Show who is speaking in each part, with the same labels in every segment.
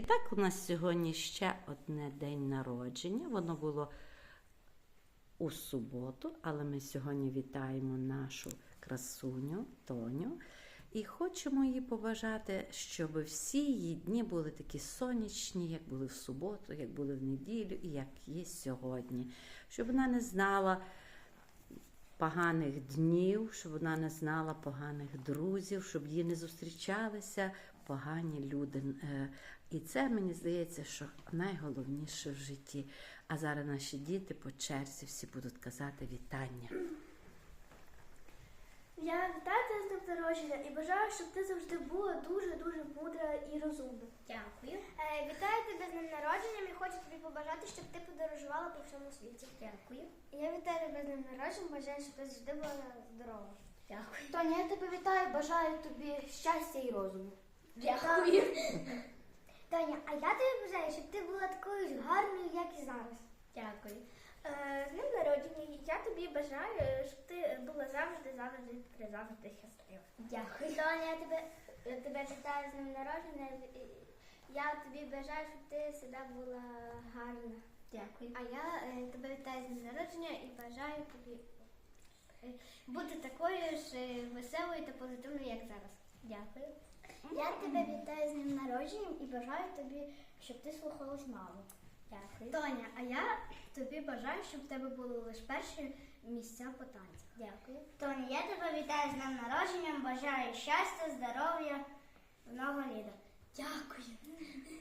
Speaker 1: І так у нас сьогодні ще одне день народження. Воно було у суботу, але ми сьогодні вітаємо нашу красуню Тоню. І хочемо їй побажати, щоб всі її дні були такі сонячні, як були в суботу, як були в неділю і як є сьогодні. Щоб вона не знала поганих днів, щоб вона не знала поганих друзів, щоб їй не зустрічалися погані люди. І це мені здається, що найголовніше в житті. А зараз наші діти по черзі всі будуть казати вітання.
Speaker 2: Я вітаю тебе з днем народження і бажаю, щоб ти завжди була дуже-дуже мудра і розумна.
Speaker 3: Дякую.
Speaker 2: Е, вітаю тебе з днем народження і хочу тобі побажати, щоб ти подорожувала по всьому світі.
Speaker 3: Дякую.
Speaker 2: Я вітаю тебе з днем народження, бажаю, щоб ти завжди була здорова.
Speaker 3: Дякую.
Speaker 2: Тоня, я тебе вітаю, бажаю тобі щастя і розуму.
Speaker 3: Дякую.
Speaker 2: Таня, а я тобі бажаю, щоб ти була такою ж гарною, як і зараз.
Speaker 3: Дякую.
Speaker 2: Е, з днем народження я тобі бажаю, щоб ти була завжди, завжди, завжди щаслива.
Speaker 3: Дякую.
Speaker 2: Тоня, я тебе, тебе вітаю з днем народження. Я тобі бажаю, щоб ти завжди була гарна.
Speaker 3: Дякую.
Speaker 2: А я е, тебе вітаю з днем народження і бажаю тобі е, бути такою ж е, веселою та позитивною, як зараз.
Speaker 3: Дякую.
Speaker 2: Я тебе вітаю з днем народження і бажаю тобі, щоб ти слухалась маму.
Speaker 3: Дякую.
Speaker 2: Тоня, а я тобі бажаю, щоб в тебе були лише перші місця по танцях.
Speaker 3: Дякую.
Speaker 2: Тоня, я тебе вітаю з днем народження, бажаю щастя, здоров'я, много літа.
Speaker 3: Дякую.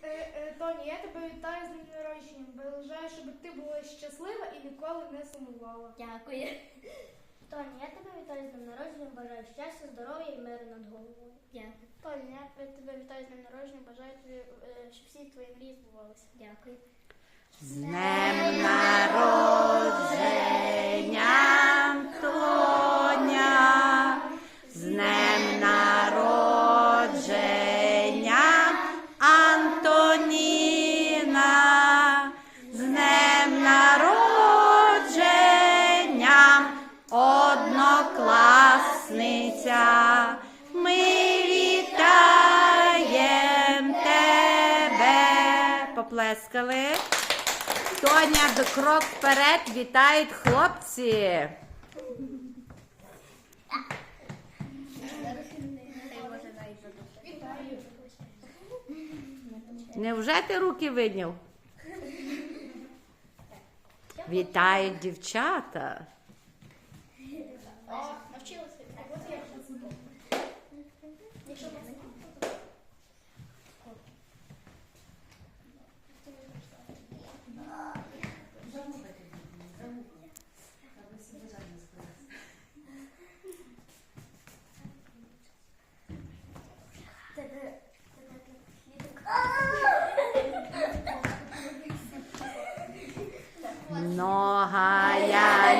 Speaker 4: Е, Тоні, я тебе вітаю з днем народження. Бажаю, щоб ти була щаслива і ніколи не сумувала.
Speaker 3: Дякую.
Speaker 2: Тоня, я тебе вітаю з днем народження, бажаю щастя, здоров'я і миру над головою.
Speaker 3: Дякую.
Speaker 2: Тоня, я тебе вітаю з днем народження, бажаю тобі, е, щоб всі твої мрії збувалися.
Speaker 3: Дякую.
Speaker 1: З днем народження, Поплескали. Тоня крок вперед вітають хлопці. Невже ти руки видняв? Вітають дівчата.
Speaker 2: Навчилася.
Speaker 1: Многая